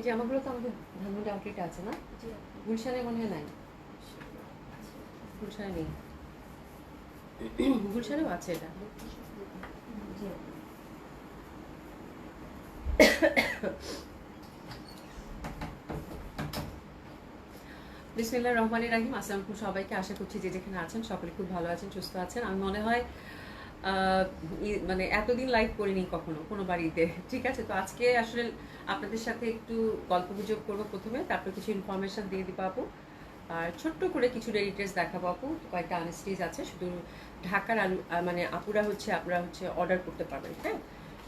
এই জামাগুলো তো আমাদের ধানমন্ডি আউটলেটে আছে না? গুলশানে মনে হয় নাই। গুলশানে নেই। গুলশানেও আছে এটা। জি। আপু। বিসমিল্লাহ রহমান রাহিম। আসসালাম সবাইকে। আশা করছি যে যেখানে আছেন সকলে খুব ভালো আছেন সুস্থ আছেন। আমি মনে হয় মানে এতদিন লাইভ করিনি কখনো, কোনো বাড়িতে, ঠিক আছে? তো আজকে আসলে আপনাদের সাথে একটু গল্প গুজব করব প্রথমে, তারপর কিছু ইনফরমেশন দিয়ে দিবো আপু। আর ছোট্ট করে কিছু রেডি ড্রেস দেখাবো আপু, কয়েকটা আনস্টিজ আছে, শুধু ঢাকার আলু মানে আপুরা হচ্ছে আপনারা হচ্ছে অর্ডার করতে পারবেন হ্যাঁ?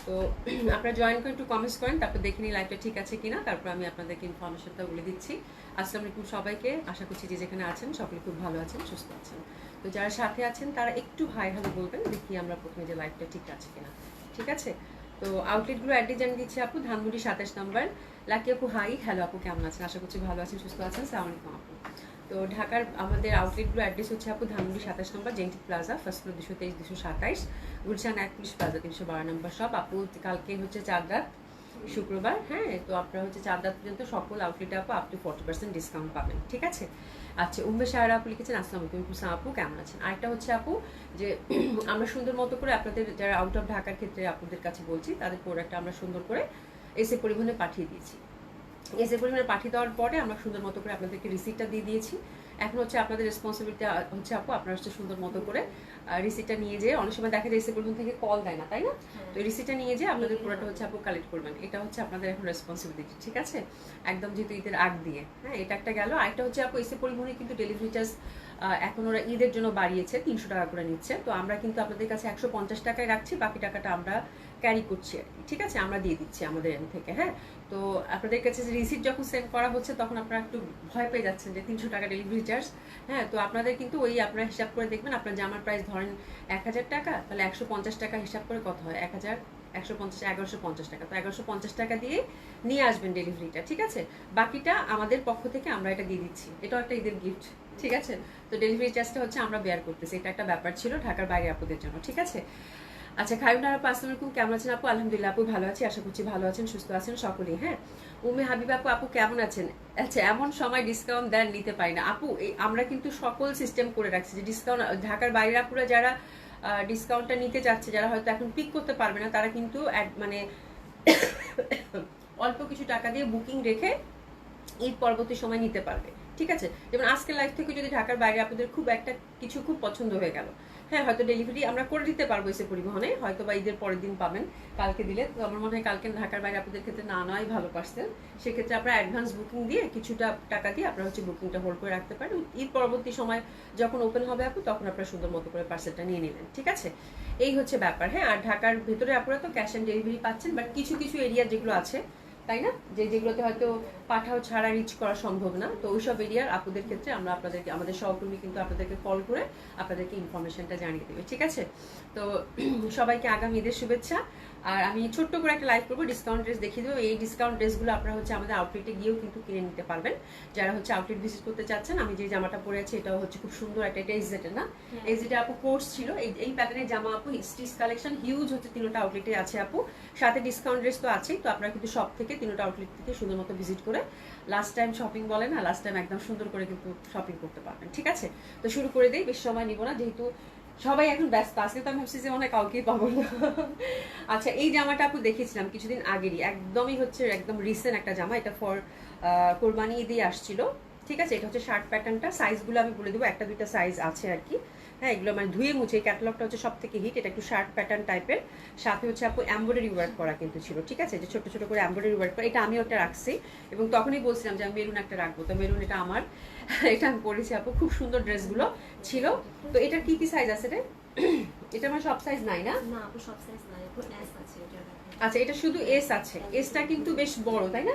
তো আপনারা জয়েন করে একটু কমেন্টস করেন, তারপর দেখে নিই লাইভটা ঠিক আছে কিনা, তারপর আমি আপনাদেরকে ইনফরমেশনটা বলে দিচ্ছি। আসসালামু আলাইকুম সবাইকে, আশা করছি যে যেখানে আছেন, সকলে খুব ভালো আছেন, সুস্থ আছেন। তো যারা সাথে আছেন, তারা একটু হাই হ্যালো বলবেন দেখি আমরা প্রথমে যে লাইভটা ঠিক আছে কিনা। ঠিক আছে? তো আউটলেটগুলো অ্যাড্রেস জানিয়ে দিচ্ছি আপু, ধানমন্ডি সাতাশ নম্বর। লাকি আপু হাই হ্যালো আপু, কেমন আছেন? আশা করছি ভালো আছেন, সুস্থ আছেন, সালাম আপু। তো ঢাকার আমাদের আউটলেটগুলো অ্যাড্রেস হচ্ছে আপু, ধানমন্ডি সাতাশ নম্বর জেন্টিক প্লাজা ফার্স্ট ফ্লোর দুশো তেইশ, দুশো সাতাইশ, গুলশান এক পুলিশ প্লাজা, তিনশো বারো নম্বর সব আপু, কালকে হচ্ছে চার রাত শুক্রবার হ্যাঁ? তো আপনারা হচ্ছে চার রাত পর্যন্ত সকল আউটলেটে আপু up to forty percent discount পাবেন, ঠিক আছে? আচ্ছা উম্মে সাহারা আপু লিখেছেন, আসসালামু আলাইকুম হুসা আপু, কেমন আছেন? আরেকটা হচ্ছে আপু যে, আমরা সুন্দর মতো করে আপনাদের যারা আউট অফ ঢাকার ক্ষেত্রে আপনাদের কাছে বলছি, তাদের প্রোডাক্টটা আমরা সুন্দর করে এসে পরিবহনে পাঠিয়ে দিয়েছি। এসে পরিমাণে পাঠিয়ে দেওয়ার পরে আমরা সুন্দর মতো করে আপনাদেরকে রিসিপ্টটা দিয়ে দিয়েছি। এখন হচ্ছে আপনাদের রেসপন্সিবিলিটি হচ্ছে আপু আপনারা হচ্ছে সুন্দর মতো করে রিসিপ্টটা নিয়ে যেয়ে অনেক সময় দেখা যায় এসে থেকে কল দেয় না তাই না? তো এই রিসিপ্টটা নিয়ে যেয়ে আপনাদের পুরোটা হচ্ছে আপু কালেক্ট করবেন এটা হচ্ছে আপনাদের এখন রেসপন্সিবিলিটি ঠিক আছে? একদম যেহেতু ঈদের আগ দিয়ে। হ্যাঁ এটা একটা গেল। আরেকটা হচ্ছে আপু এসে পরিবহনে কিন্তু ডেলিভারি চার্জ এখন ওরা ঈদের জন্য বাড়িয়েছে তিনশো টাকা করে নিচ্ছে। তো আমরা কিন্তু আপনাদের কাছে একশো পঞ্চাশ টাকায় রাখছি বাকি টাকাটা আমরা ক্যারি করছি আর কি। ঠিক আছে? আমরা দিয়ে দিচ্ছি আমাদের এন থেকে হ্যাঁ? তো আপনাদের কাছে রিসিপ্ট যখন সেন্ড করা হচ্ছে, তখন আপনারা একটু ভয় পেয়ে যাচ্ছেন যে তিনশো টাকা ডেলিভারি চার্জ হ্যাঁ? তো আপনাদের কিন্তু ওই আপনারা হিসাব করে দেখবেন, আপনার জামার প্রাইস ধরেন এক হাজার টাকা, তাহলে একশো পঞ্চাশ টাকা হিসাব করে কত হয়? এক হাজার, একশো পঞ্চাশ, এগারোশো পঞ্চাশ টাকা। তো এগারোশো পঞ্চাশ টাকা দিয়ে নিয়ে আসবেন ডেলিভারিটা ঠিক আছে? বাকিটা আমাদের পক্ষ থেকে আমরা এটা দিয়ে দিচ্ছি। এটাও একটা ঈদের গিফট ঠিক আছে? তো ডেলিভারি চার্জটা হচ্ছে আমরা বেয়ার করতেছি। এটা একটা ব্যাপার ছিল ঢাকার বাইরে আপুদের জন্য, ঠিক আছে? আচ্ছা খাইবুনার আপু আসসালামু কেমন আছেন আপু? আলহামদুলিল্লাহ আপু ভালো আছি। আশা করছি ভালো আছেন, সুস্থ আছেন সকলেই হ্যাঁ? উমে হাবিব আপু আপু কেমন আছেন? আচ্ছা এমন সময় ডিসকাউন্ট দেন, নিতে পারি না। আপু আমরা কিন্তু সকল সিস্টেম করে রাখছি যে ডিসকাউন্ট ঢাকার বাইরে আপুরা যারা ডিসকাউন্টটা নিতে যাচ্ছে, যারা হয়তো এখন পিক করতে পারবে না, তারা কিন্তু মানে অল্প কিছু টাকা দিয়ে বুকিং রেখে ঈদ পরবর্তী সময় নিতে পারবে। ঠিক আছে? যেমন আজকের লাইফ থেকে যদি ঢাকার বাইরে আপনাদের খুব একটা, কিছু খুব পছন্দ হয়ে গেল। হ্যাঁ হয়তো ডেলিভারি আমরা করে দিতে পারব এসে পরিবহনে। হয়তো বা ঈদের পরের দিন পাবেন, কালকে দিলে। তো আমার মনে হয় কালকে ঢাকার বাইরে আপনাদের ক্ষেত্রে না নয় ভালো পার্সেল সেক্ষেত্রে আপনারা অ্যাডভান্স বুকিং দিয়ে কিছুটা টাকা দিয়ে আপনারা হচ্ছে বুকিংটা হোল্ড করে রাখতে পারেন। ঈদ পরবর্তী সময় যখন ওপেন হবে আপু, তখন আপনারা সুন্দর মতো করে পার্সেলটা নিয়ে নেবেন, ঠিক আছে? এই হচ্ছে ব্যাপার হ্যাঁ? আর ঢাকার ভেতরে আপনারা তো ক্যাশ অন ডেলিভারি পাচ্ছেন বাট কিছু কিছু এরিয়া যেগুলো আছে তাই না? যে যেগুলোতে হয়তো পাঠাও ছাড়া রিচ করা সম্ভব না। তো ওইসব এরিয়ার আপুদের ক্ষেত্রে আমরা আপনাদেরকে, আমাদের সহকর্মী কিন্তু আপনাদেরকে কল করে আপনাদেরকে ইনফরমেশনটা জানিয়ে দেবে, ঠিক আছে? তো সবাইকে আগামী ঈদের শুভেচ্ছা। আর আমি ছোট্ট করে একটা লাইভ করব ডিসকাউন্ট ড্রেস দেখিয়ে দেবো। এই ডিসকাউন্ট ড্রেসগুলো আপনারা হচ্ছে আমাদের আউটলেটে গিয়েও কিন্তু কিনে নিতে পারবেন। যারা হচ্ছে আউটলেট ভিজিট করতে চাচ্ছেন আমি যে জামাটা পরে আছি এটাও হচ্ছে খুব সুন্দর একটা এটা এক্সেটের না? এই যেটা আপু কোর্স ছিল। এই এই প্যাটার্নের জামা আপু স্টিচ কালেকশন হিউজ হচ্ছে তিনটা আউটলেটে আছে আপু। সাথে ডিসকাউন্ট ড্রেস তো আছেই তো আপনারা কিন্তু সব থেকে তিনটা আউটলেট থেকে সুন্দর মতো ভিজিট করে লাস্ট টাইম শপিং বলে না লাস্ট টাইম একদম সুন্দর করে কিন্তু শপিং করতে পারবেন ঠিক আছে? তো শুরু করে দিই বেশি সময় নিব না যেহেতু সবাই এখন ব্যস্ত। আজকে তো আমি ভাবছি যে মনে হয় কাউকেই পাবো না। আচ্ছা এই জামাটা আপু দেখেছিলাম কিছুদিন আগেরই। একদমই হচ্ছে একদম রিসেন্ট একটা জামা। এটা ফর কোরবানি দিয়ে আসছিল। ঠিক আছে? এটা হচ্ছে শার্ট প্যাটার্নটা সাইজগুলো আমি বলে দেবো। একটা, দুইটা সাইজ আছে আর কি। হ্যাঁ এগুলো মানে ধুয়ে মুছে এই ক্যাটালগটা হচ্ছে সব থেকে হিট এটা একটু শার্ট প্যাটার্ন টাইপের সাথে হচ্ছে আপু এমব্রয়ডারি ওয়ার্ক করা কিন্তু ছিল, ঠিক আছে? যে ছোট ছোট করে এমব্রয়ডারি ওয়ার্ক করা, এটা আমি একটা রাখছি। এবং তখনই বলছিলাম যে আমি মেরুন একটা রাখব। তো মেরুন এটা আমার, এটা আমি পরেছি আপু। খুব সুন্দর ড্রেসগুলো ছিল। তো এটার কি কি সাইজ আছে রে? এটা আমার সব সাইজ নাই না? না আপু, সব সাইজ নাই। আচ্ছা এটা শুধু এস আছে। এসটা কিন্তু বেশ বড় তাই না?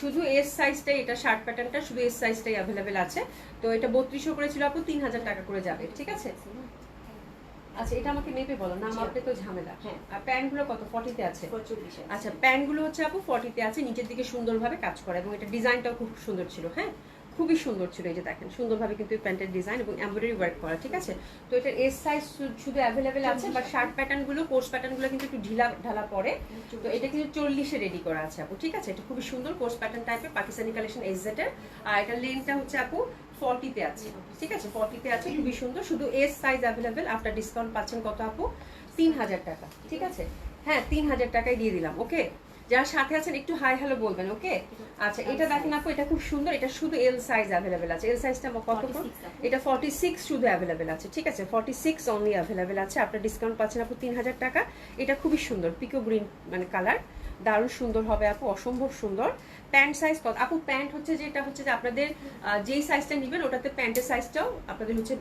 শুধু এস সাইজটাই এটা শার্ট প্যাটার্নটা শুধু এস সাইজটাই অ্যাভেলেবেল আছে। তো এটা বত্রিশশো করেছিল আপু তিন হাজার টাকা করে যাবে ঠিক আছে? আচ্ছা এটা আমাকে মেপে বলো না। মাপলে তো ঝামেলা। হ্যাঁ। আর প্যান্টগুলো কত? ফর্টিতে আছে? আচ্ছা প্যান্টগুলো হচ্ছে আপু ফর্টিতে আছে নিচের দিকে সুন্দরভাবে কাজ করা এবং এটা ডিজাইনটাও খুব সুন্দর ছিল হ্যাঁ? খুবই সুন্দর ছিল এই যে দেখেন। সুন্দরভাবে কিন্তু প্যান্টের ডিজাইন এবং এমব্রয়ডারি ওয়ার্ক করা, ঠিক আছে? তো এটার এস সাইজ শুধু অ্যাভেলেবেল আছে বা শার্ট প্যাটার্নগুলো কোর্স প্যাটার্নগুলো কিন্তু একটু ঢিলা, ঢালা পরে। তো এটা কিন্তু চল্লিশে রেডি করা আছে আপু, ঠিক আছে? এটা খুবই সুন্দর কোর্স প্যাটার্ন টাইপের পাকিস্তানি কালেকশন এস জেটের আর এটা লেনটা হচ্ছে আপু ফর্টিতে আছে, ঠিক আছে? ফর্টিতে আছে, খুবই সুন্দর। শুধু S size available after discount পাচ্ছেন কত আপু? তিন হাজার টাকা, ঠিক আছে? হ্যাঁ তিন হাজার টাকায় দিয়ে দিলাম ওকে যারা সাথে আছেন একটু হাই হ্যালো বলবেন ওকে আচ্ছা এটা দেখেন আপু এটা খুব সুন্দর এটা শুধু এল সাইজ অ্যাভেলেবেল আছে। এল সাইজটা কত 46 এটা ফর্টি সিক্স শুধু অ্যাভেলেবেল আছে ঠিক আছে? ফর্টি সিক্স অনলি অ্যাভেলেবেল আছে। আপনার ডিসকাউন্ট পাচ্ছেন আপু তিন হাজার টাকা। এটা খুবই সুন্দর পিকো গ্রিন মানে কালার দারুণ সুন্দর হবে আপু অসম্ভব সুন্দর। প্যান্ট সাইজ কত? আপু, প্যান্ট হচ্ছে যেটা হচ্ছে যে আপনাদের যেই সাইজটা নেবেন ওটাতে প্যান্টের সাইজটাও আপনাদের হচ্ছে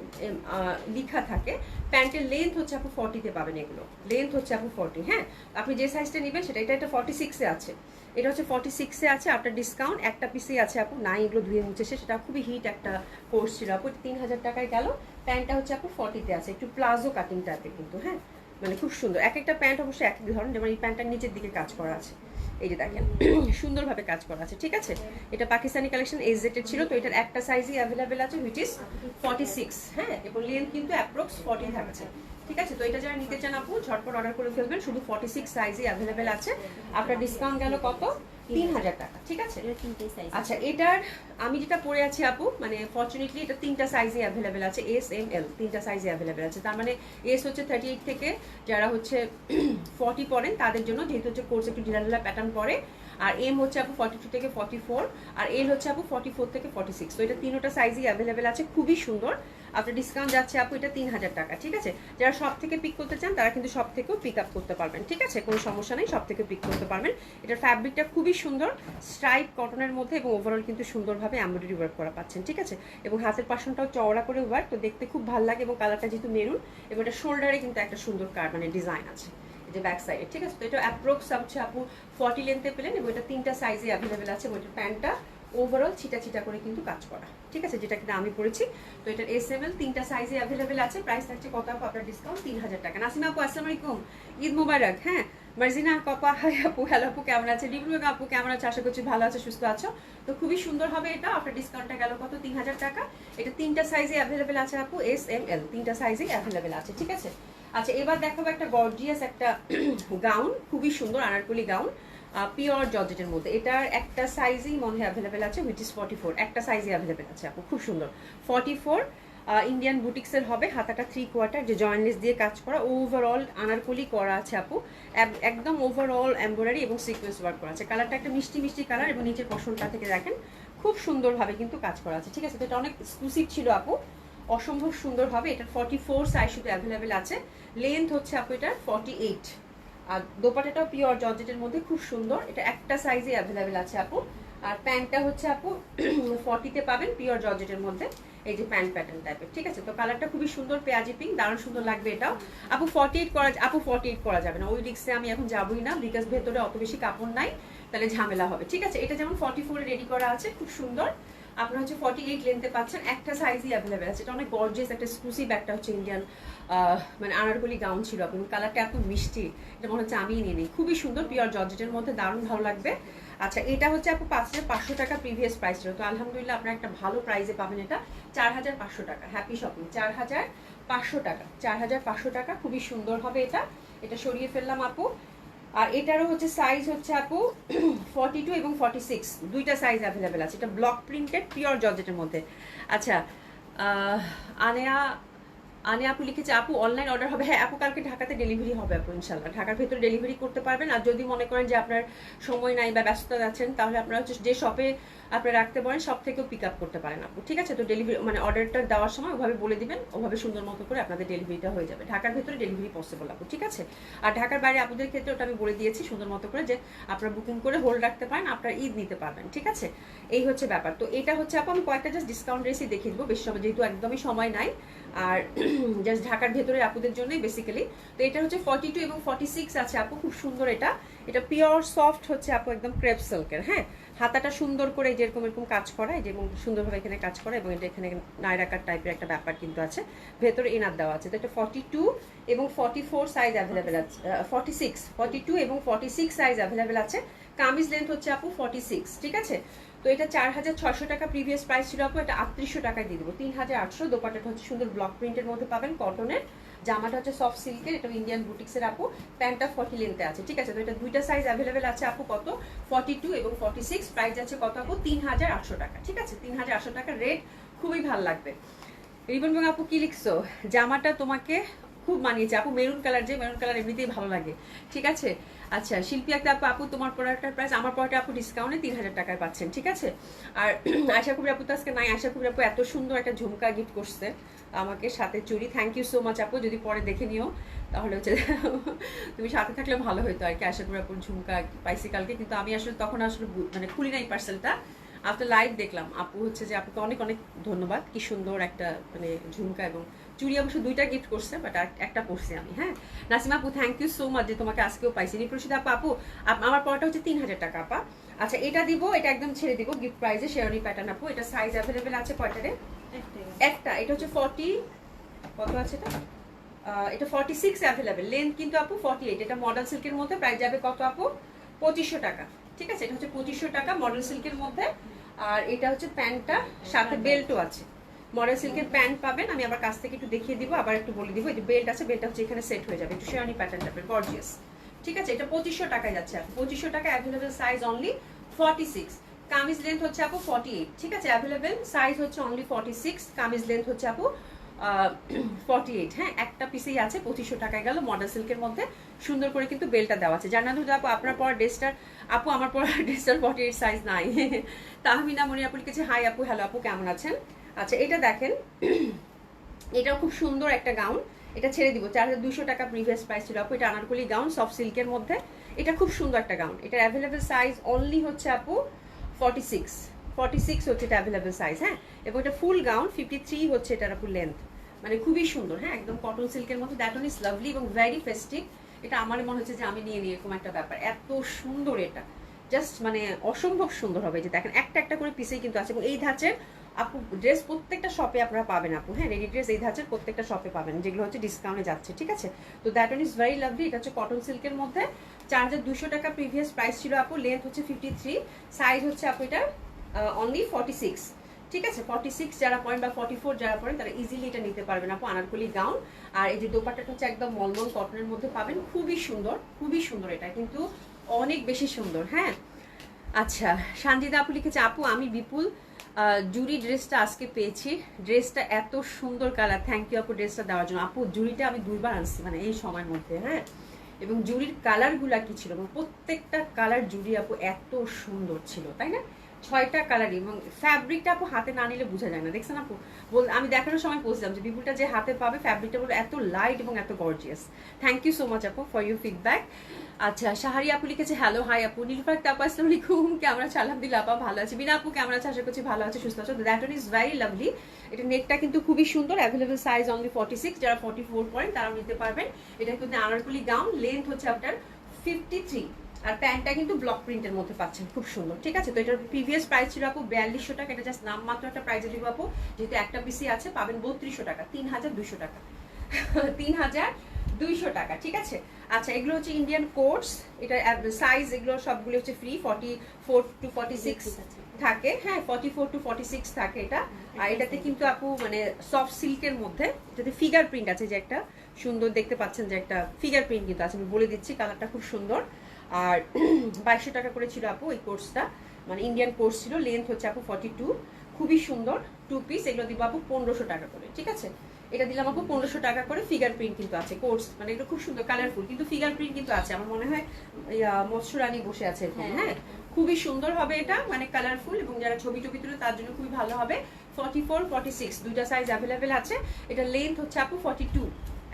লিখা থাকে। প্যান্টের লেন্থ হচ্ছে আপু ফর্টিতে পাবেন এগুলো। লেন্থ হচ্ছে আপু ফর্টি হ্যাঁ? আপনি যে সাইজটা নেবেন সেটা, এটা একটা ফর্টি সিক্সে আছে। এটা হচ্ছে ফর্টি সিক্সে আছে আপনার ডিসকাউন্ট একটা পিসেই আছে আপু, নাই এগুলো ধুয়ে মুছেছে সেটা খুবই হিট একটা কোর্স ছিল আপু, তিন হাজার টাকায় গেল। প্যান্টটা হচ্ছে আপু ফর্টিতে আছে, একটু প্লাজো কাটিং টাইপের কিন্তু হ্যাঁ? মানে খুব সুন্দর। এক একটা প্যান্ট অবশ্যই এক এক ধরনের, যেমন এই প্যান্টটার নিচের দিকে কাজ করা আছে। এই যে দেখেন, সুন্দরভাবে কাজ করা আছে, ঠিক আছে? এটা পাকিস্তানি কালেকশন এস জেটের ছিল, তো এটার একটা সাইজই অ্যাভেলেবেল আছে হুইচ ইজ ফর্টি সিক্স হ্যাঁ? এবং লেন্থ কিন্তু অ্যাপ্রক্স ফর্টি থাকছে, ঠিক আছে? তো এটা যারা নিতে চান আপু, ঝটপট অর্ডার করে ফেলবেন, শুধু ফর্টি সিক্স সাইজই অ্যাভেলেবেল আছে। আপনার ডিসকাউন্ট গেল কত? তিন হাজার টাকা ঠিক আছে? আচ্ছা এটার আমি যেটা পরে আছি আপু মানে ফর্চুনেটলি এটা তিনটা সাইজে অ্যাভেলেবেল আছে এস এম এল তিনটা সাইজে অ্যাভেলেবেল আছে। তার মানে এস হচ্ছে থার্টি এইট থেকে যারা হচ্ছে ফর্টি পড়েন তাদের জন্য যেহেতু হচ্ছে কোর্স একটু ঢিলা ঢিলা প্যাটার্ন পরে আর এম হচ্ছে আপু ফর্টি টু থেকে ফর্টি ফোর আর এল হচ্ছে আপু ফর্টি ফোর থেকে ফর্টি সিক্স তো এটা তিনোটা সাইজই অ্যাভেলেবেল আছে খুবই সুন্দর। আপনার ডিসকাউন্ট যাচ্ছে আপু, এটা তিন হাজার টাকা, ঠিক আছে? যারা সব থেকে পিক করতে চান, তারা কিন্তু সব থেকেও পিক আপ করতে পারবেন, ঠিক আছে? কোনো সমস্যা নেই সব থেকে পিক করতে পারবেন। এটার ফ্যাব্রিকটা খুবই সুন্দর স্ট্রাইপ কটনের মধ্যে এবং ওভারঅল কিন্তু সুন্দরভাবে এমব্রয়ডারি ওয়ার্ক করা পাচ্ছেন, ঠিক আছে? এবং হাতের পাশনটাও চওড়া করে ওয়ার্ক তো দেখতে খুব ভালো লাগে এবং কালারটা যেহেতু মেরুন এবং এটা শোল্ডারে কিন্তু একটা সুন্দর কার মানে ডিজাইন আছে যে ব্যাক সাইডে ঠিক আছে? তো এটা অ্যাপ্রোক্স হচ্ছে আপু ফর্টি লেন্থে পেলেন এবং এটা তিনটা সাইজে অ্যাভেলেবেল আছে এবং এটার প্যান্টটা ওভারঅল ছিটা ছিটা করে কিন্তু কাজ করা। ঠিক আছে? যেটা কিন্তু আমি পড়েছি তো এটার এস এম এল তিনটা সাইজে অ্যাভেলেবেল আছে। প্রাইস থাকছে কত আপু? আপনার ডিসকাউন্ট তিন হাজার টাকা। নাসিমা আপু আসসালামু আলাইকুম ঈদ মুবারক। হ্যাঁ? মার্জিনা কপা হাই আপু হ্যালো আপু, কেমন আছে? ডিব্রু আপু, কেমন আছে? আশা করছি ভালো আছে, সুস্থ আছো। তো খুবই সুন্দর হবে এটা। আপনার ডিসকাউন্টটা গেল কত? তিন হাজার টাকা। এটা তিনটা সাইজে অ্যাভেলেবেল আছে আপু এস এম এল তিনটা সাইজে অ্যাভেলেবেল আছে। ঠিক আছে? আচ্ছা এবার দেখাবো একটা গর্জিয়াস একটা গাউন খুবই সুন্দর আনারকলি গাউন পিওর জর্জেটের মধ্যে। এটার একটা সাইজই মনে হয় অ্যাভেলেবেল আছে হুইচ ইস ফর্টি ফোর একটা সাইজই অ্যাভেলেবেল আছে আপু, খুব সুন্দর। ফর্টি ফোর ইন্ডিয়ান বুটিক্সের হবে, হাতাটা থ্রি কোয়ার্টার যে জয়েন্টলেস দিয়ে কাজ করা ওভারঅল আনারকলি করা আছে আপু। এক- একদম ওভারঅল এমব্রয়ডারি এবং সিকোয়েন্স ওয়ার্ক করা আছে। কালারটা একটা মিষ্টি মিষ্টি কালার এবং নিচের পশনটা থেকে দেখেন, খুব সুন্দরভাবে কিন্তু কাজ করা আছে। ঠিক আছে, তো এটা অনেক এক্সক্লুসিভ ছিল আপু। অসম্ভব সুন্দর হবে এটার ফর্টি ফোর সাইজ শুধু অ্যাভেলেবেল আছে। লেন্থ হচ্ছে আপু এটার ফর্টি এইট আর দোপাটাটাও পিওর জর্জেটের মধ্যে খুব সুন্দর। এটা একটা সাইজে অ্যাভেলেবেল আছে আপু। আর প্যান্টটা হচ্ছে আপু ফর্টিতে পাবেন পিওর জর্জেটের মধ্যে। এই যে প্যান্ট প্যাটার্ন টাইপের ঠিক আছে? তো কালারটা খুবই সুন্দর, পেঁয়াজি পিঙ্ক দারুণ সুন্দর লাগবে এটাও। আপু ফর্টি এইট করা আপু ফর্টি এইট করা যাবে না। ওই রিক্সে আমি এখন যাবই না বিকজ ভেতরে অত বেশি কাপড় নাই, তাহলে ঝামেলা হবে, ঠিক আছে? এটা যেমন ফর্টি ফোরে রেডি করা আছে, খুব সুন্দর। আপনার হচ্ছে ফর্টি এইট লেন্থে পাচ্ছেন। একটা সাইজই অ্যাভেলেবেল আছে। এটা অনেক গর্জিয়াস একটা এক্সক্লুসিভ একটা হচ্ছে ইন্ডিয়ান মানে আনারকলি গাউন ছিল। আপনি কালারটা এত মিষ্টি, এটা মনে হচ্ছে আমিই নিয়ে নিই। খুবই সুন্দর পিওর জর্জেটের মধ্যে দারুণ ভালো লাগবে। আচ্ছা এটা হচ্ছে আপু পাঁচ হাজার পাঁচশো টাকা প্রিভিয়াস প্রাইস ছিল। তো আলহামদুলিল্লাহ আপনার একটা ভালো প্রাইসে পাবেন এটা। চার হাজার পাঁচশো টাকা হ্যাপি শপিং চার হাজার পাঁচশো টাকা, চার হাজার পাঁচশো টাকা, খুবই সুন্দর হবে এটা। এটা সরিয়ে ফেললাম আপু। আর এটারও হচ্ছে সাইজ হচ্ছে আপু ফর্টি টু এবং ফর্টি সিক্স দুইটা সাইজ অ্যাভেলেবেল আছে। এটা ব্লক প্রিন্টেড পিওর জর্জেটের মধ্যে। আচ্ছা আনেয়া আনে আপু লিখেছে, আপু অনলাইন অর্ডার হবে। হ্যাঁ আপু, কালকে ঢাকাতে ডেলিভারি হবে আপু ইনশাল্লাহ ঢাকার ভেতরে ডেলিভারি করতে পারবেন। আর যদি মনে করেন যে আপনার সময় নাই বা ব্যস্ততা আছেন, তাহলে আপনারা হচ্ছে যে শপে আপনারা রাখতে পারেন সব থেকেও পিক আপ করতে পারেন আপু। ঠিক আছে? তো ডেলিভারি মানে অর্ডারটা দেওয়ার সময় ওভাবে বলে দিবেন, ওভাবে সুন্দর মতো করে আপনাদের ডেলিভারিটা হয়ে যাবে। ঢাকার ভেতরে ডেলিভারি পসিবল আপু, ঠিক আছে? আর ঢাকার বাইরে আপনাদের ক্ষেত্রে ওটা আমি বলে দিয়েছি সুন্দর মতো করে যে আপনারা বুকিং করে হোল্ড রাখতে পারেন, আপনার ঈদ নিতে পারবেন, ঠিক আছে? এই হচ্ছে ব্যাপার। তো এটা হচ্ছে আপু, আমি কয়েকটা জাস্ট ডিসকাউন্ট রেসি দেখিয়ে দেবো, বেশি সময়, যেহেতু একদমই সময় নাই। আর জাস্ট ঢাকার ভেতরে আপুদের জন্যই বেসিক্যালি তো এটা হচ্ছে ফর্টি টু এবং ফর্টি সিক্স আছে আপু, খুব সুন্দর এটা। এটা পিওর সফট হচ্ছে আপু, একদম ক্রেপ সিল্কের হ্যাঁ? হাতাটা সুন্দর করে যেরকম এরকম কাজ করা যেরকম সুন্দরভাবে এখানে কাজ করা এবং এটা এখানে নাইরাকার টাইপের একটা ব্যাপার কিন্তু আছে। ভেতরে এনার দেওয়া আছে। তো এটা ফর্টি টু এবং ফর্টি ফোর সাইজ অ্যাভেলেবেল আছে ফর্টি সিক্স ফর্টি টু এবং ফর্টি সিক্স সাইজ অ্যাভেলেবেল আছে। কামিজ লেন্থ হচ্ছে আপু ফর্টি সিক্স ঠিক আছে? তো এটা চার হাজার ছশো টাকা প্রিভিয়াস প্রাইস ছিল আপু, এটা আটত্রিশশো টাকায় দিয়ে দেবো। তিন হাজার আটশো, দোপাটাটা হচ্ছে সুন্দর ব্লক প্রিন্টের মধ্যে পাবেন কটনের জামাটা হচ্ছে সফট সিল্কের এটা ইন্ডিয়ান বুটিক্সের আপু। প্যান্টটা ফর্টি লেন্থে আছে, ঠিক আছে? তো এটা দুইটা সাইজ অ্যাভেলেবেল আছে আপু, কত? ফর্টি টু এবং ফর্টি সিক্স প্রাইস আছে কত আপু? তিন হাজার আটশো টাকা, ঠিক আছে? তিন হাজার আটশো টাকা রেট খুবই ভালো লাগবে। রিবন আপু কি লিখছো? জামাটা তোমাকে খুব মানিয়েছে। আপু মেরুন কালার যে মেরুন কালার এমনিতেই ভালো লাগে। ঠিক আছে? আচ্ছা শিল্পী একটা আপু আপু তোমার প্রোডাক্টের প্রাইস আমার প্রোডাক্টে আপু ডিসকাউন্টে তিন হাজার টাকায় পাচ্ছেন, ঠিক আছে? আর আশা করি আপু তো আজকে নাই, আশা করি আপু এত সুন্দর একটা ঝুমকা গিফট করছে আমাকে সাথে চুরি। থ্যাংক ইউ সো মাচ আপু, যদি পরে দেখে নিও, তাহলে হচ্ছে তুমি সাথে থাকলে ভালো হতো আর কি। আশা করি আপুর ঝুমকা পাইছি কালকে, কিন্তু আমি আসলে তখন আসলে মানে খুলি নাই পার্সেলটা আফটার লাইভ দেখলাম। আপু হচ্ছে যে, আপুকে অনেক অনেক ধন্যবাদ। কি সুন্দর একটা মানে ঝুমকা এবং চুড়ি অবশ্য দুইটা গিফট করছে বাট একটা পরছি আমি হ্যাঁ? নাসিমা আপু থ্যাংক ইউ সো মাচ যে তোমাকে আজকেও পাইছি। নিপ্রসিদা আপু আপু আমার পড়াটা হচ্ছে তিন হাজার টাকা আপা। আচ্ছা এটা দিব এটা একদম ছেড়ে দিব গিফট প্রাইজে শেরনি প্যাটার্ন আপু। এটা সাইজ অ্যাভেলেবেল আছে কয়টারে একটা। এটা হচ্ছে ফর্টি কত আছে এটা? এটা ফর্টি সিক্স অ্যাভেলেবেল লেন্থ কিন্তু আপু ফর্টি এইট এটা মডেল সিল্কের মধ্যে প্রাইস যাবে কত আপু? পঁচিশশো টাকা ঠিক আছে? এটা হচ্ছে পঁচিশশো টাকা মডেল সিল্কের মধ্যে। আর এটা হচ্ছে প্যান্টটা সাথে বেল্টও আছে। মডেল সিল্কের প্যান্ট পাবেন, আমি আবার কাছ থেকে একটু দেখিয়ে দিব, আবার একটু বলে দিব। এই যে বেল্ট আছে, বেল্টটা হচ্ছে এখানে সেট হয়ে যাবে, একটু শেরানি প্যাটার্ন টাইপের গর্জিয়াস ঠিক আছে? এটা পঁচিশশো টাকায় যাচ্ছে আপু পঁচিশশো টাকা available size only forty six kameez length হচ্ছে আপু ফর্টি এইট ঠিক আছে? অ্যাভেলেবেল সাইজ হচ্ছে only forty six kameez length হচ্ছে আপু ফর্টি এইট হ্যাঁ একটা পিসেই আছে, পঁচিশশো টাকায় গেল মডেল সিল্কের মধ্যে। সুন্দর করে কিন্তু বেলটা দেওয়া আছে। জানানো আপু, আপনার পর ড্রেসটার আপু, আমার পর ড্রেসটার ফর্টি এইট সাইজ নাই। তাহমিনা মনি আপু লিখেছে হাই আপু হ্যালো আপু, কেমন আছেন? আচ্ছা এটা দেখেন। এটাও খুব সুন্দর একটা গাউন। এটা ছেড়ে দিব, চার হাজার দুশো টাকা প্রিভিয়াস প্রাইস ছিল। আপু, এটা আনারকলি গাউন সফট সিল্কের মধ্যে। এটা খুব সুন্দর একটা গাউন। এটা অ্যাভেলেবেল সাইজ অনলি হচ্ছে আপু ফর্টি সিক্স ফর্টি সিক্স হচ্ছে এটা অ্যাভেলেবেল সাইজ হ্যাঁ? এবং এটা ফুল গাউন ফিফটি থ্রি হচ্ছে এটার আপু লেন্থ মানে খুবই সুন্দর হ্যাঁ? একদম কটন সিল্কের মধ্যে। দ্যাট ওন ইজ লাভলি এবং ভেরি ফেস্টিভ এটা আমার মনে হচ্ছে যে আমি নিয়ে নিই, এরকম একটা ব্যাপার। এত সুন্দর এটা। জাস্ট মানে অসম্ভব সুন্দর হবে যে। দেখেন, একটা একটা করে পিসেই কিন্তু আছে। এবং এই ধাঁচের আপু ড্রেস প্রত্যেকটা শপে আপনারা পাবেন আপু হ্যাঁ রেডি ড্রেস এই ধাঁচের প্রত্যেকটা শপে পাবেন, যেগুলো হচ্ছে ডিসকাউন্টে যাচ্ছে, ঠিক আছে? তো that one is very lovely এটা হচ্ছে কটন সিল্কের মধ্যে চার হাজার দুশো টাকা প্রিভিয়াস প্রাইস ছিল আপু লেন্থ হচ্ছে ফিফটি থ্রি সাইজ হচ্ছে আপু এটা অনলি ফর্টি সিক্স ঠিক আছে? ফর্টি সিক্স যারা পড়েন বা ফর্টি ফোর যারা পড়েন তারা ইজিলি এটা নিতে পারবেন আপু, আনারকলি গাউন আর এই যে দোপাট্টাটা হচ্ছে একদম মলমল কটনের মধ্যে পাবেন, খুবই সুন্দর খুবই সুন্দর এটা, কিন্তু অনেক বেশি সুন্দর হ্যাঁ? আচ্ছা সানজিদা আপু লিখেছে, আপু, আমি বিপুল জুরি ড্রেসটা আজকে পেয়েছি। ড্রেসটা এত সুন্দর কালার থ্যাংক ইউ আপু ড্রেসটা দেওয়ার জন্য। আপু জুরিটা আমি দুইবার আনছি মানে এই সময়ের মধ্যে হ্যাঁ? এবং জুরির কালারগুলা কি ছিল? এবং প্রত্যেকটা কালার জুরি আপু এত সুন্দর ছিল, তাই না? ছয়টা কালারই এবং ফ্যাব্রিকটা আপু হাতে না নিলে বোঝা যায় না। দেখছেন আপু? বল আমি দেখানোর সময় বলছিলাম যে বিপুলটা যে হাতে পাবে ফ্যাব্রিকটা বলে এত লাইট এবং এত gorgeous thank you so much আপু ফর ইউ ফিডব্যাক আচ্ছা শাহারি আপু লিখেছে হ্যালো হাই আপু। নীলফাক তাপা আসসালামু আলাইকুম। কেমন আছে? আলহামদুলিল্লাহ, আপা ভালো আছে। বিনা আপু, কেমন আছে? আশা করছি ভালো আছে, সুস্থ আছে। দ্যাট ইজ ভেরি লাভলি এটা নেকটা কিন্তু খুবই সুন্দর available size only forty six যারা ফর্টি ফোর পয়েন্ট তারাও নিতে পারবেন। এটা কিন্তু আনারকলি গাউন লেন্থ হচ্ছে আপনার ফিফটি থ্রি আর প্যান্টটা কিন্তু ব্লক প্রিন্টের মধ্যে পাচ্ছেন, খুব সুন্দর। ঠিক আছে? তো এটার প্রিভিয়াস প্রাইস ছিল আপু বিয়াল্লিশশো টাকা। এটা জাস্ট নামমাত্র একটা প্রাইজে দিব আপু। যেহেতু একটা পিসি আছে, পাবেন বত্রিশশো টাকা, তিন হাজার দুশো টাকা। তিন হাজার দুইশো টাকা ঠিক আছে? আচ্ছা এগুলো হচ্ছে ইন্ডিয়ান কোর্স এটা সাইজ এগুলো সবগুলো হচ্ছে free forty four to forty six থাকে। হ্যাঁ forty four to forty six থাকে এটা। আর এটাতে কিন্তু আপু মানে সফট সিল্কের মধ্যে এটাতে ফিগার প্রিন্ট আছে যে একটা সুন্দর দেখতে পাচ্ছেন যে একটা ফিগার প্রিন্ট কিন্তু আছে আমি বলে দিচ্ছি কালারটা খুব সুন্দর। আর বাইশশো টাকা করে ছিল আপু এই কোর্সটা মানে ইন্ডিয়ান কোর্স ছিল লেন্থ হচ্ছে আপু ফর্টি টু খুবই সুন্দর টু পিস এগুলো দিব আপু পনেরোশো টাকা করে ঠিক আছে? এটা দিলাম আপু পনেরোশো টাকা করে ফিগার প্রিন্ট কিন্তু আছে কোর্স মানে এগুলো খুব সুন্দর কালারফুল কিন্তু ফিগার প্রিন্ট কিন্তু আছে। আমার মনে হয় মৎস্যরানী বসে আছে হ্যাঁ। হ্যাঁ? খুবই সুন্দর হবে এটা মানে কালারফুল এবং যারা ছবি টবি তুলে তার জন্য খুবই ভালো হবে। ফর্টি ফোর ফর্টি সিক্স দুইটা সাইজ অ্যাভেলেবেল আছে। এটা লেন্থ হচ্ছে আপু forty two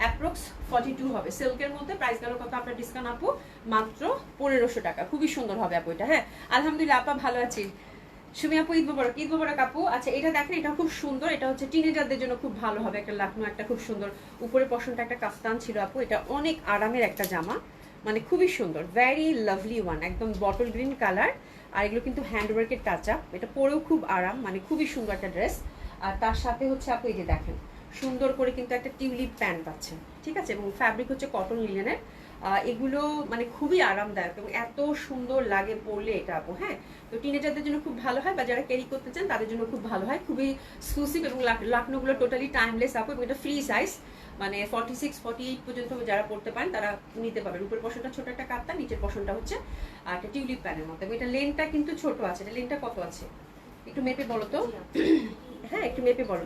approx forty two হবে। সিল্কের মধ্যে প্রাইস গেল কত আপনার ডিসকাউন্ট আপু? মাত্র পনেরোশো টাকা। খুবই সুন্দর হবে আপু এটা হ্যাঁ? আলহামদুলিল্লাহ আপা ভালো আছি সুমি আপু, ঈদ মোবারক ঈদ মোবারক আপু। আচ্ছা এটা দেখেন, এটা খুব সুন্দর, এটা হচ্ছে টিনেজারদের জন্য খুব ভালো হবে একটা লাখনো একটা খুব সুন্দর। উপরে পশনটা একটা কাফতান ছিল আপু, এটা অনেক আরামের একটা জামা মানে খুবই সুন্দর ভ্যারি লাভলি ওয়ান একদম বটল গ্রিন কালার আর এগুলো কিন্তু হ্যান্ডওয়ার্কের টাচ আপ এটা পরেও খুব আরাম মানে খুবই সুন্দর একটা ড্রেস আর তার সাথে হচ্ছে আপু, এই যে দেখেন, সুন্দর করে কিন্তু একটা টিউলিপ প্যান্ট পাচ্ছেন, ঠিক আছে? এবং ফ্যাব্রিক হচ্ছে কটন লিলেনের এগুলো মানে খুবই আরামদায়ক এবং এত সুন্দর লাগে পরলে এটা আপু হ্যাঁ? তো টিনেজারদের জন্য খুব ভালো হয় বা যারা ক্যারি করতে চান তাদের জন্য খুব ভালো হয়। খুবই এক্সক্লুসিভ এবং লাকনোগুলো টোটালি টাইমলেস আপু এবং এটা ফ্রি সাইজ মানে ফর্টি সিক্স ফর্টি এইট পর্যন্ত যারা পড়তে পারেন তারা নিতে পারবেন। উপরের পশনটা ছোট একটা কাপ্তা নিচের পশনটা হচ্ছে আর একটা টিউলিপ প্যানের মতো। এবং এটা লেনটা কিন্তু ছোট আছে। এটা লেনটা কত আছে? একটু মেপে বলো তো। হ্যাঁ একটু মেপে বলো।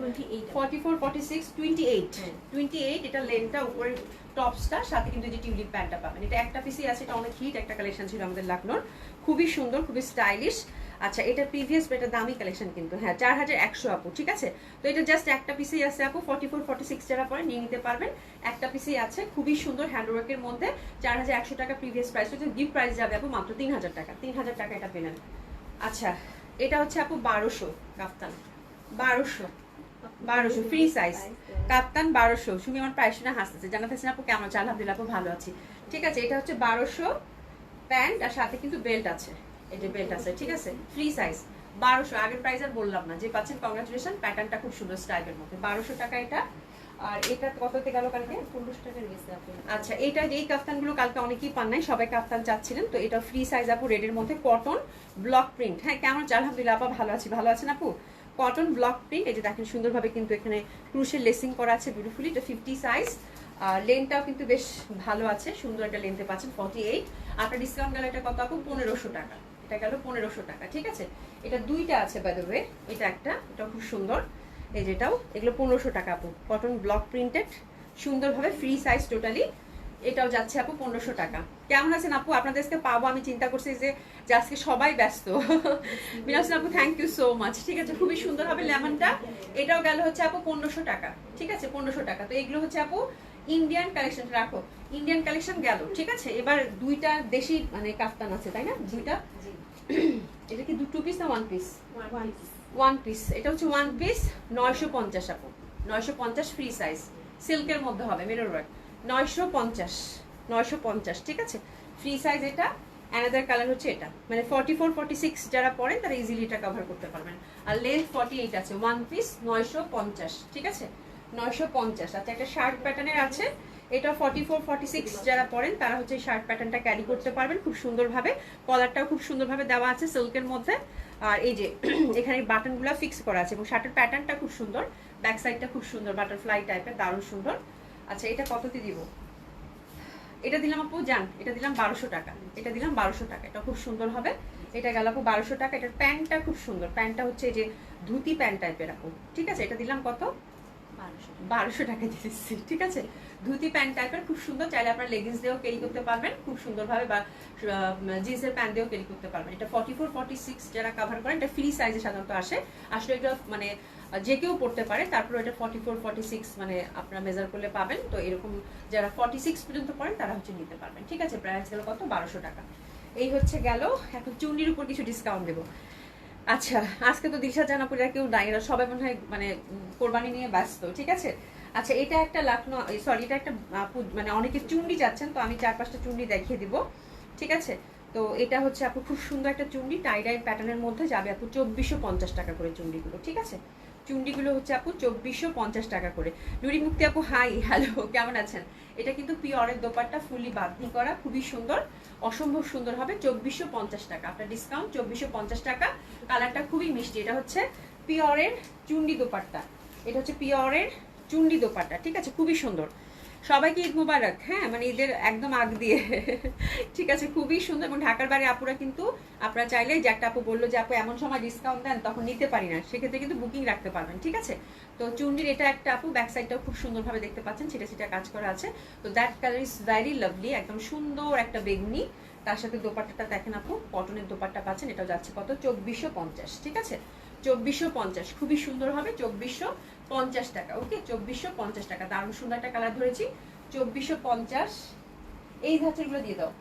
Forty four forty six twenty eight. Twenty eight এটা লেনটা উপরের টপসটা সাথে কিন্তু যে টিউলিপ প্যান্টটা পাবেন। এটা একটা পিসি আছে এটা অনেক হিট একটা কালেকশন ছিল আমাদের লাকনোর। খুবই সুন্দর খুবই স্টাইলিশ আচ্ছা এটা প্রিভিয়াস এটা দামি কালেকশন কিন্তু। হ্যাঁ চার হাজার একশো আপু ঠিক আছে? তো এটা জাস্ট একটা পিসেই আছে আপু ফর্টি ফোর ফর্টি সিক্স যারা পরে নিয়ে নিতে পারবেন। একটা পিসেই আছে খুবই সুন্দর হ্যান্ডওয়ার্কের মধ্যে। চার হাজার একশো টাকা প্রিভিয়াস প্রাইস হচ্ছে গিফট প্রাইস যাবে আপু মাত্র তিন হাজার টাকা। তিন হাজার টাকা এটা পেলেন। আচ্ছা এটা হচ্ছে আপু বারোশো কাফতান। বারোশো। বারোশো ফ্রি সাইজ কাপ্তান বারোশো। সুমি আমার প্রায় শুনে হাসতেছে। জানাতেছেন আপু কেমন আছে আলহামদুলিল্লাহ আপু ভালো আছি। ঠিক আছে এটা হচ্ছে বারোশো প্যান্ট আর সাথে কিন্তু বেল্ট আছে। যে বেল্ট আছে ঠিক আছে? ফ্রি সাইজ বারোশো আগের প্রাইস আর বললাম না। যে পাচ্ছেন কংগ্রাচুলেশন প্যাটার্নটা খুব সুন্দর স্টাইলের মধ্যে। বারোশো টাকা এটা। আর এটা কততে গেল কালকে? পনেরোশো গেছে আচ্ছা এটা এই কাফতানগুলো কালকে অনেকেই পান নাই সবাই কাফতান চাচ্ছিলেন। তো এটা ফ্রি সাইজ আপু রেডের মধ্যে কটন ব্লক প্রিন্ট হ্যাঁ কেমন? আলহামদুলিল্লাহ আপা ভালো আছি। ভালো আছেন আপু? কটন ব্লক প্রিন্ট এই যে দেখেন সুন্দরভাবে কিন্তু এখানে ক্রুশের লেসিং করা আছে বিউটিফুলি এটা ফিফটি সাইজ লেনটাও কিন্তু বেশ ভালো আছে, সুন্দর একটা লেনতে পাচ্ছেন ফর্টি এইট আপনার ডিসকাউন্ট গেল এটা কত আপু? পনেরোশো টাকা। এটা গেল পনেরোশো টাকা, ঠিক আছে? এটা দুইটা আছে বাই এটা একটা এটা খুব সুন্দর। এই যেটাও এগুলো পনেরোশো টাকা আপু। কটন ব্লক প্রিন্টেড সুন্দরভাবে ফ্রি সাইজ টোটালি এটাও যাচ্ছে আপু পনেরোশো টাকা। কেমন আছেন আপু? আপনাদের আজকে পাবো আমি চিন্তা করছি যে যে আজকে সবাই ব্যস্ত। বিনাসন আপু থ্যাংক ইউ সো মাচ ঠিক আছে খুবই সুন্দর হবে লেমনটা। এটাও গেল হচ্ছে আপু পনেরোশো টাকা। ঠিক আছে পনেরোশো টাকা। তো এগুলো হচ্ছে আপু ইন্ডিয়ান কালেকশন রাখো। ইন্ডিয়ান কালেকশন গেল ঠিক আছে? এবার দুইটা দেশি মানে কাফতান আছে তাই না? দুইটা? এটা কি দুটো পিস না ওয়ান পিস ওয়ান পিস এটা হচ্ছে ওয়ান পিস নয়শো পঞ্চাশ আপু। নয়শো পঞ্চাশ ফ্রি সাইজ সিল্কের মধ্যে হবে মিরর ওয়ার্ক নয়শো পঞ্চাশ নয়শো পঞ্চাশ, ঠিক আছে? ফ্রি সাইজ এটা অ্যানাদার কালার হচ্ছে এটা। মানে ফর্টি ফোর ফর্টি সিক্স যারা পড়েন, তারা ইজিলি এটা কভার করতে পারবেন। আর লেন্থ ফর্টি এইট আছে ওয়ান পিস নয়শো পঞ্চাশ, ঠিক আছে? নয়শো পঞ্চাশ আচ্ছা একটা শার্ট প্যাটার্নের আছে। এটা ফর্টি ফোর ফর্টি সিক্স যারা পড়েন, তারা হচ্ছে শার্ট প্যাটার্নটা ক্যারি করতে পারবেন খুব সুন্দরভাবে। কলারটাও খুব সুন্দরভাবে দেওয়া আছে সিল্কের মধ্যে। আর এই যে, এখানে বাটনগুলো ফিক্স করা আছে, এবং শার্টের প্যাটার্নটা খুব সুন্দর ব্যাক সাইডটা খুব সুন্দর বাটারফ্লাই টাইপের দারুণ সুন্দর। আচ্ছা এটা কততে দিব? এটা দিলাম আপু জান এটা দিলাম বারোশো টাকা। এটা দিলাম বারোশো টাকা এটা খুব সুন্দর হবে। এটা গেল আপু বারোশো টাকা এটার প্যান্টটা খুব সুন্দর। প্যান্টটা হচ্ছে এই যে ধুতি প্যান্ট টাইপের আপু। ঠিক আছে এটা দিলাম কত? বারোশো বারোশো টাকা দিয়ে দিচ্ছি ঠিক আছে? ধুতি প্যান্ট টাইপের খুব সুন্দর। চাইলে আপনার লেগিংস দিয়েও ক্যারি করতে পারবেন। খুব সুন্দরভাবে বা জিন্সের প্যান্ট দিয়েও ক্যারি করতে পারবেন। এটা ফর্টি ফোর ফর্টি সিক্স যারা কাভার করেন, এটা ফ্রি সাইজে সাধারণত আসে। আসলে এটা মানে যে কেউ পড়তে পারে তারপরে এটা ফর্টি ফোর ফর্টি সিক্স মানে আপনারা মেজার করলে পাবেন। তো এরকম যারা ফর্টি সিক্স পর্যন্ত পড়েন, তারা হচ্ছে নিতে পারবেন। ঠিক আছে? প্রাইস গেল কত? বারোশো টাকা। এই হচ্ছে গেল। এখন চুন্ডির উপর কিছু ডিসকাউন্ট দেবো। আচ্ছা আজকে তো দিশা জানাপুরা কেউ নাই। এরা সবাই মনে হয় মানে কোরবানি নিয়ে ব্যস্ত। ঠিক আছে? আচ্ছা এটা একটা লাখনো সরি এটা একটা মানে অনেকে চুন্ডি যাচ্ছেন তো আমি চার পাঁচটা চুন্ডি দেখিয়ে দিব, ঠিক আছে? তো এটা হচ্ছে আপু খুব সুন্দর একটা চুন্ডি টাই ডাই প্যাটার্নের মধ্যে যাবে আপু চব্বিশশো পঞ্চাশ টাকা করে চুন্ডিগুলো, ঠিক আছে? চুন্ডিগুলো হচ্ছে আপু চব্বিশশো পঞ্চাশ টাকা করে। নুরি মুক্তি আপু হাই হ্যালো কেমন আছেন? এটা কিন্তু পিওরের দোপারটা ফুলি বাঁধনি করা, খুবই সুন্দর, অসম্ভব সুন্দর হবে, চব্বিশশো পঞ্চাশ টাকা। আপনার ডিসকাউন্ট চব্বিশশো পঞ্চাশ টাকা। কালারটা খুবই মিষ্টি, এটা হচ্ছে পিওরের চুন্ডি দোপাট্টা। এটা হচ্ছে পিওরের চুন্ডি দোপাট্টা, ঠিক আছে? খুবই সুন্দর। সবাইকে ঈদ মুবারক হ্যাঁ? মানে ঈদের একদম আগ দিয়ে। ঠিক আছে? খুবই সুন্দর এবং ঢাকার বাড়ি আপুরা কিন্তু, আপনারা চাইলে যে একটা আপু বলল যে, আপু, এমন সময় ডিসকাউন্ট দেন, তখন নিতে পারি না। সেক্ষেত্রে কিন্তু বুকিং রাখতে পারবেন, ঠিক আছে? তো চুন্ডির এটা একটা আপু ব্যাক সাইডটাও খুব সুন্দরভাবে দেখতে পাচ্ছেন, সেটা সেটা কাজ করা আছে। তো that colour is very lovely একদম সুন্দর একটা বেগুনি। তার সাথে দোপাট্টাটা দেখেন আপু কটনের দোপাট্টা পাচ্ছেন, এটাও যাচ্ছে কত? চব্বিশশো পঞ্চাশ, ঠিক আছে? চব্বিশশো পঞ্চাশ, খুবই সুন্দর হবে, চব্বিশশো পঞ্চাশ টাকা ওকে চব্বিশশো পঞ্চাশ টাকা দারুণ সুন্দর একটা কালার ধরেছি। চব্বিশশো পঞ্চাশ। এই ধাঁচেরগুলো দিয়ে দাও।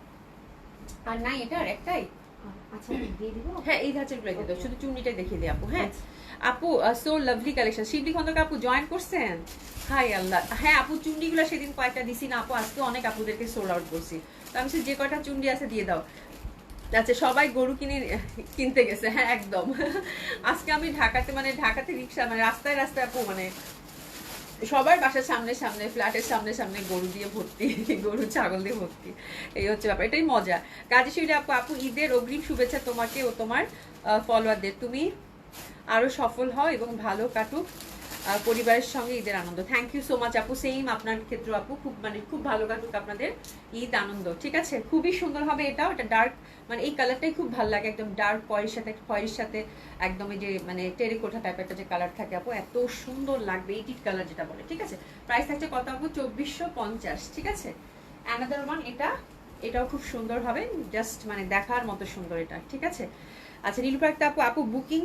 আর নাই এটা আর একটাই? আচ্ছা দিয়ে হ্যাঁ এই ধাঁচেরগুলো দিয়ে দাও। শুধু চুন্নিটাই দেখিয়ে দিই আপু হ্যাঁ? আচ্ছা। আপু so lovely collection Shibli Khandakar আপু জয়েন করছেন? হাই আল্লাহ। হ্যাঁ আপু চুন্ডিগুলো সেদিন কয়েকটা দিছি না আপু আজকে অনেক আপুদেরকে সোল আউট করছি। তো আমি যে কটা চুন্ডি আছে দিয়ে দাও। আচ্ছা সবাই গরু কিনে, কিনতে গেছে হ্যাঁ একদম। আজকে আমি ঢাকাতে মানে ঢাকাতে রিক্সা মানে রাস্তায় রাস্তায় আপু মানে সবার বাসার সামনে সামনে, ফ্ল্যাটের সামনে সামনে গরু দিয়ে ভর্তি, গরু, ছাগল দিয়ে ভর্তি। এই হচ্ছে ব্যাপার, এটাই মজা। কাজে শিউরি আপু আপু, ঈদের অগ্রিম শুভেচ্ছা তোমাকে ও তোমার ফলোয়ারদের তুমি আরও সফল হও এবং ভালো কাটুক। পরিবারের সঙ্গে ঈদের আনন্দ। থ্যাংক ইউ সো মাচ আপু। সেম আপনার ক্ষেত্রে আপু। খুব মানে খুব ভালো কাটুক আপনাদের ঈদ আনন্দ। ঠিক আছে? খুবই সুন্দর হবে এটাও। এটা ডার্ক মানে এই কালারটাই খুব ভালো লাগে। একদম ডার্ক খয়ের সাথে খয়ের সাথে একদম এই যে মানে টেরিকোঠা টাইপের একটা যে কালার থাকে আপু, এত সুন্দর লাগবে এইটি কালার যেটা বলে। ঠিক আছে? প্রাইস থাকছে কত আপু? চব্বিশশো পঞ্চাশ। ঠিক আছে? অ্যানাদার ওয়ান এটা, এটাও খুব সুন্দর হবে। জাস্ট মানে দেখার মতো সুন্দর এটা। ঠিক আছে? আচ্ছা নীলুপা একটা আপু আপু বুকিং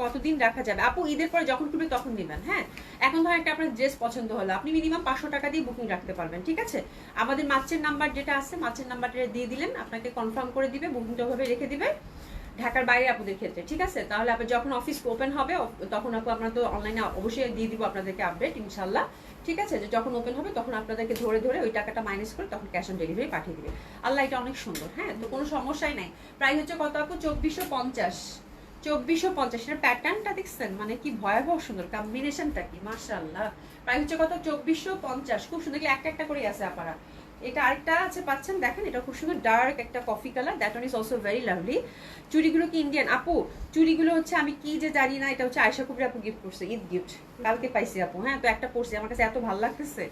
কতদিন রাখা যাবে? আপু, ঈদের পরে যখন করবে তখন দিবেন হ্যাঁ? এখন ধর একটা আপনার ড্রেস পছন্দ হলো, আপনি মিনিমাম পাঁচশো টাকা দিয়ে বুকিং রাখতে পারবেন, ঠিক আছে? আমাদের মাছের নাম্বার যেটা আছে, মাছের নাম্বারটা দিয়ে দিলেন, আপনাকে কনফার্ম করে দিবে বুকিংটা ওভাবে রেখে দিবে, ঢাকার বাইরে আপনাদের ক্ষেত্রে, ঠিক আছে? তাহলে আপনি যখন অফিস ওপেন হবে, তখন আপু, আপনার তো অনলাইনে অবশ্যই দিয়ে দিব আপনাদেরকে আপডেট ইনশাল্লাহ ঠিক আছে? যে যখন ওপেন হবে তখন আপনাদেরকে ধরে ধরে ওই টাকাটা মাইনাস করে তখন ক্যাশ অন ডেলিভারি পাঠিয়ে দিবে। আল্লাহ, এটা অনেক সুন্দর হ্যাঁ? তো কোনো সমস্যাই নাই। প্রায় হচ্ছে কত আপু? চব্বিশশো পঞ্চাশ। চব্বিশশো পঞ্চাশ, এটা প্যাটার্নটা দেখছেন? মানে কি ভয়াবহ সুন্দর কম্বিনেশনটা কি? মার্শাল্লাহ প্রায় হচ্ছে কত? চব্বিশশো পঞ্চাশ। খুব সুন্দর একটা একটা করে আছে আপারা এটা আরেকটা আছে, পাচ্ছেন? দেখেন, এটা খুব সুন্দর ডার্ক একটা coffee colour that one is also very lovely চুড়িগুলো কি ইন্ডিয়ান আপু, চুড়িগুলো হচ্ছে আমি কি যে জানি না, এটা হচ্ছে আয়সা কুবরি আপু গিফট করছে, ঈদ গিফট কালকে পাইছি আপু হ্যাঁ? তো একটা পড়ছি আমার কাছে এত ভালো লাগতেছে।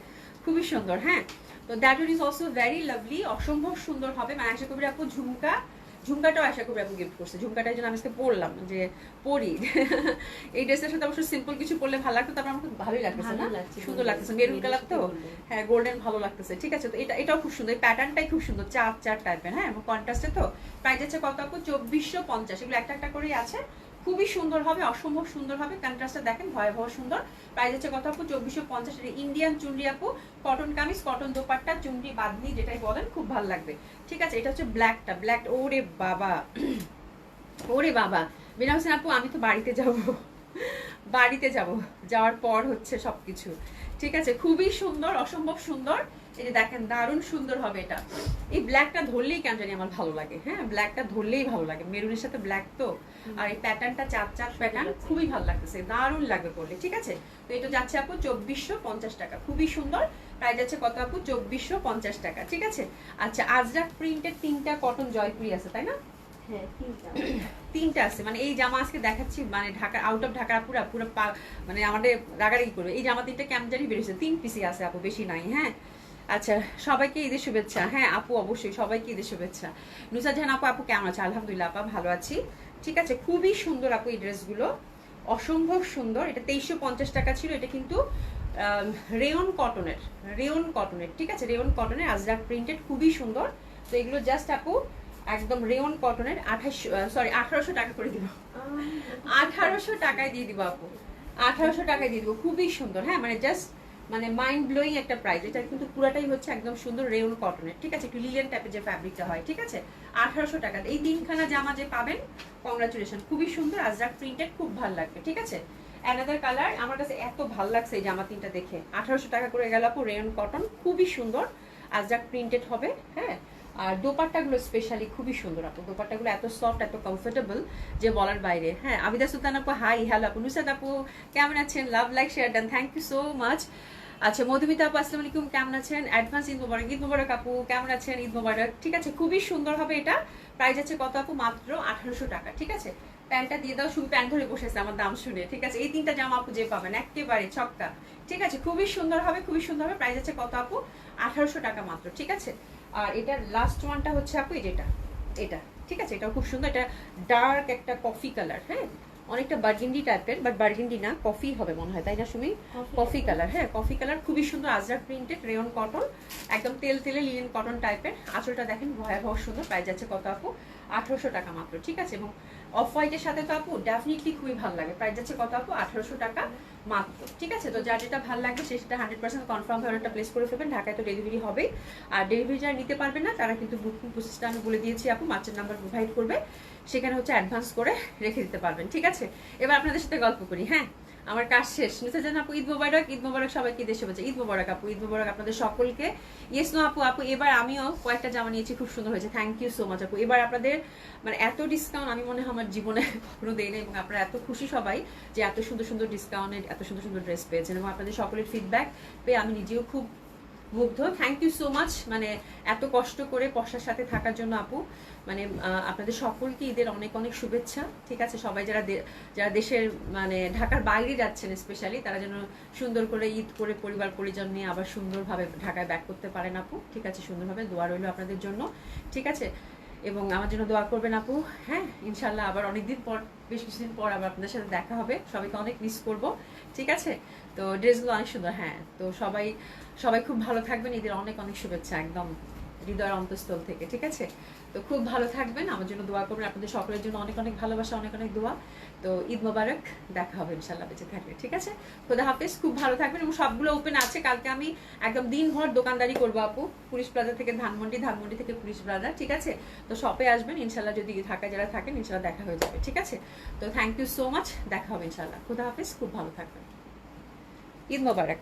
খুবই সুন্দর হ্যাঁ? তো that one is also very lovely অসম্ভব সুন্দর হবে। মানে আয়সা কুবরি আপু ঝুমকা ঝুমকাটাও আশা করি আপু গিফট করছে। ঝুমকাটার জন্য আমি আজকে পরলাম যে পরি এই ড্রেসের সাথে অবশ্যই সিম্পল কিছু পরলে ভালো লাগতো তারপর আমার খুব ভালোই লাগতেছে না? সুন্দর লাগতেছে। মেরুন কালার তো? হ্যাঁ গোল্ডেন ভালো লাগতেছে। ঠিক আছে তো এটা এটাও খুব সুন্দর। এই প্যাটার্নটাই খুব সুন্দর চার চার টাইপের হ্যাঁ? কন্ট্রাস্টে তো প্রাইস আছে কত? আপু চব্বিশশো পঞ্চাশ। এগুলো একটা একটা করেই আছে। খুবই সুন্দর হবে, অসম্ভব সুন্দর হবে। কন্ট্রাস্টটা দেখেন, ভয়াবহ সুন্দর। প্রাইস হচ্ছে কত আপু চব্বিশশো পঞ্চাশ ইন্ডিয়ান চুনরি আপু। কটন কামিজ কটন দোপাট্টা, চুনরি বাদনি যেটাই বলেন, খুব ভালো লাগবে। ঠিক আছে, এটা হচ্ছে ব্ল্যাকটা ব্ল্যাক ওরে বাবা। ওরে বাবা। বিনা হোসেন আপু, আমি তো বাড়িতে যাব। বাড়িতে যাব। যাওয়ার পর হচ্ছে সবকিছু। ঠিক আছে, খুবই সুন্দর, অসম্ভব সুন্দর। এই দেখেন দারুণ সুন্দর হবে এটা। এই ব্ল্যাকটা ধরলেই কেন জানি আমার ভালো লাগে হ্যাঁ? ব্ল্যাকটা ধরলেই ভালো লাগে। মেরুনের সাথে ব্ল্যাক তো। আর এই প্যাটার্নটা চার চার প্যাটার্ন খুবই ভালো লাগতেছে। দারুণ লাগবে পড়লে ঠিক আছে? তো এটা যাচ্ছে আপু চব্বিশশো পঞ্চাশ টাকা। খুবই সুন্দর। প্রাইস যাচ্ছে কত আপু? চব্বিশশো পঞ্চাশ টাকা ঠিক আছে? আচ্ছা আজরাক প্রিন্টের তিনটা কটন জয়পুরি আছে তাই না? হ্যাঁ তিনটা। আছে। মানে এই জামা আজকে দেখাচ্ছি মানে ঢাকা আউট অফ ঢাকা পুরা পুরো মানে আমাদের রাগারাগি করবে। এই জামা তিনটা কেমন জানি বেরিয়েছে তিন পিসি আছে আপু বেশি নাই হ্যাঁ? আচ্ছা সবাইকে ঈদের শুভেচ্ছা। হ্যাঁ আপু অবশ্যই সবাইকে ঈদের শুভেচ্ছা। নুসা জাহান আপু আপু কেমন আছে আলহামদুলিল্লাহ আপা ভালো আছি। ঠিক আছে খুবই সুন্দর আপু এই ড্রেসগুলো। অসম্ভব সুন্দর। এটা তেইশশো পঞ্চাশ টাকা ছিল এটা কিন্তু রেয়ন কটনের রেয়ন কটনের ঠিক আছে? রেয়ন কটনের আজরাক প্রিন্টেড খুবই সুন্দর। তো এগুলো জাস্ট আপু একদম রেয়ন কটনের আঠাশ সরি আঠারোশো টাকা করে দিব। আঠারোশো টাকায় দিয়ে দিব আপু। আঠারোশো টাকায় দিয়ে দিব খুবই সুন্দর। হ্যাঁ মানে জাস্ট মানে মাইন্ড ব্লোয়িং একটা প্রাইস এটা কিন্তু পুরাটাই হচ্ছে একদম সুন্দর রেউন কটনের ঠিক আছে? একটু লিলেন টাইপের যে ফ্যাব্রিকটা হয়, ঠিক আছে? আঠারোশো টাকা। এই তিনখানা জামা যে পাবেন কংগ্রাচুলেশন খুবই সুন্দর আজ আজরাক প্রিন্টেড খুব ভালো লাগবে, ঠিক আছে? অ্যানাদার কালার আমার কাছে এত ভালো লাগছে এই জামা তিনটা দেখে। আঠারোশো টাকা করে গেল আপু রেয়ন কটন খুবই সুন্দর। আজ আজরাক প্রিন্টেড হবে হ্যাঁ? আর দোপাট্টাগুলো স্পেশালি খুবই সুন্দর আপু। দোপাট্টাগুলো এত সফট এত কমফোর্টেবল যে বলার বাইরে। হ্যাঁ আবিদা সুলতান আপু হাই হ্যালো আপু। নুসাদ আপু, কেমন আছেন? Love like share done thank you so much আচ্ছা মধুমিতা আপু, আসসালামু আলাইকুম, কেমন আছেন? অ্যাডভান্স ঈদ মোবারক ঈদ মোবারক আপু, কেমন আছেন? ঈদ মোবারক, ঠিক আছে? খুবই সুন্দর হবে এটা। প্রাইস আছে কত আপু? মাত্র আঠারোশো টাকা, ঠিক আছে? প্যান্টটা দিয়ে দাও, শুধু প্যান্ট ধরে বসেছে আমার দাম শুনে, ঠিক আছে? এই তিনটা জামা আপু যে পাবেন, একেবারে ছক্কা, ঠিক আছে? খুবই সুন্দর হবে, খুবই সুন্দর হবে। প্রাইস আছে কত আপু? আঠারোশো টাকা মাত্র, ঠিক আছে? আর এটার লাস্ট ওয়ানটা হচ্ছে আপু যেটা, এটা, ঠিক আছে? এটাও খুব সুন্দর, এটা ডার্ক একটা কফি কালার হ্যাঁ? অনেকটা বার্গিন্ডি টাইপের বাট বার্গিন্ডি না কফি হবে মনে হয় তাই না সুমি? কফি কালার হ্যাঁ কফি কালার খুবই সুন্দর আজরাক প্রিন্টেড রেয়ন কটন একদম তেল তেলে লিনেন কটন টাইপের আঁচলটা দেখেন ভয়াবহ সুন্দর প্রাইস যাচ্ছে কত আপু? আঠারোশো টাকা মাত্র ঠিক আছে? এবং অফ হোয়াইটের সাথে তো আপু ডেফিনেটলি খুবই ভালো লাগে। প্রাইস যাচ্ছে কত আপু? আঠারোশো টাকা মাত্র। ঠিক আছে? তো যার যেটা ভালো লাগবে, সে সেটা হান্ড্রেড পার্সেন্ট কনফার্ম হয়ে একটা প্লেস করে ফেলবেন। ঢাকায় তো ডেলিভারি হবে আর ডেলিভারি যারা নিতে পারবে না, তারা কিন্তু বুকিং প্রসেসটা আমি বলে দিয়েছি আপু মাছের নাম্বার প্রোভাইড করবে। সেখানে হচ্ছে অ্যাডভান্স করে রেখে দিতে পারবেন। ঠিক আছে? এবার আপনাদের সাথে গল্প করি হ্যাঁ? আমার কাজ শেষ। নুসা জান আপু, ঈদ মোবারক ঈদ মোবারক সবাইকে দেশে বলছে ঈদ মোবারক আপু, ঈদ মোবারক আপনাদের সকলকে। ইয়েস নো আপু আপু, এবার আমিও কয়েকটা জামা নিয়েছি, খুব সুন্দর হয়েছে। থ্যাংক ইউ সো মাচ আপু। এবার আপনাদের মানে এত ডিসকাউন্ট আমি মনে হয় আমার জীবনে কখনো দেই না এবং আপনারা এত খুশি সবাই যে এত সুন্দর সুন্দর ডিসকাউন্টের এত সুন্দর সুন্দর ড্রেস পেয়েছেন এবং আপনাদের সকলের ফিডব্যাক পেয়ে আমি নিজেও খুব মুগ্ধ। থ্যাংক ইউ সো মাচ মানে এত কষ্ট করে পশার সাথে থাকার জন্য আপু। মানে আপনাদের সকলকে ঈদের অনেক অনেক শুভেচ্ছা, ঠিক আছে? সবাই যারা যারা দেশের মানে ঢাকার বাইরে যাচ্ছেন স্পেশালি তারা যেন সুন্দর করে ঈদ করে পরিবার, পরিজন নিয়ে আবার সুন্দরভাবে ঢাকায় ব্যাক করতে পারেন আপু, ঠিক আছে? সুন্দরভাবে দোয়া রইল আপনাদের জন্য, ঠিক আছে? এবং আমার জন্য দোয়া করবেন আপু হ্যাঁ? ইনশাল্লাহ আবার অনেকদিন পর, বেশ কিছুদিন পর আবার আপনাদের সাথে দেখা হবে। সবাইকে অনেক মিস করব, ঠিক আছে? তো ড্রেসগুলো অনেক সুন্দর হ্যাঁ? তো সবাই সবাই খুব ভালো থাকবেন, ঈদের অনেক অনেক শুভেচ্ছা, একদম হৃদয়ের অন্তঃস্থল থেকে, ঠিক আছে? তো খুব ভালো থাকবেন। আমার জন্য দোয়া করবেন। আপনাদের সকলের জন্য অনেক অনেক ভালোবাসা, অনেক অনেক দোয়া। তো ঈদ মোবারক। দেখা হবে ইনশাল্লাহ বেঁচে থাকবে ঠিক আছে? খোদা হাফেজ। খুব ভালো থাকবেন এবং সবগুলো ওপেন আছে। কালকে আমি একদম দিনভর দোকানদারি করব আপু। পুলিশ প্লাজা থেকে ধানমন্ডি ধানমন্ডি থেকে পুলিশ প্লাজা ঠিক আছে? তো শপে আসবেন। ইনশাল্লাহ যদি ঢাকায় যারা থাকেন ইনশাল্লাহ দেখা হয়ে যাবে, ঠিক আছে? তো থ্যাংক ইউ সো মাচ দেখা হবে ইনশাল্লাহ খোদা হাফেজ। খুব ভালো থাকবেন। ঈদ মোবারক।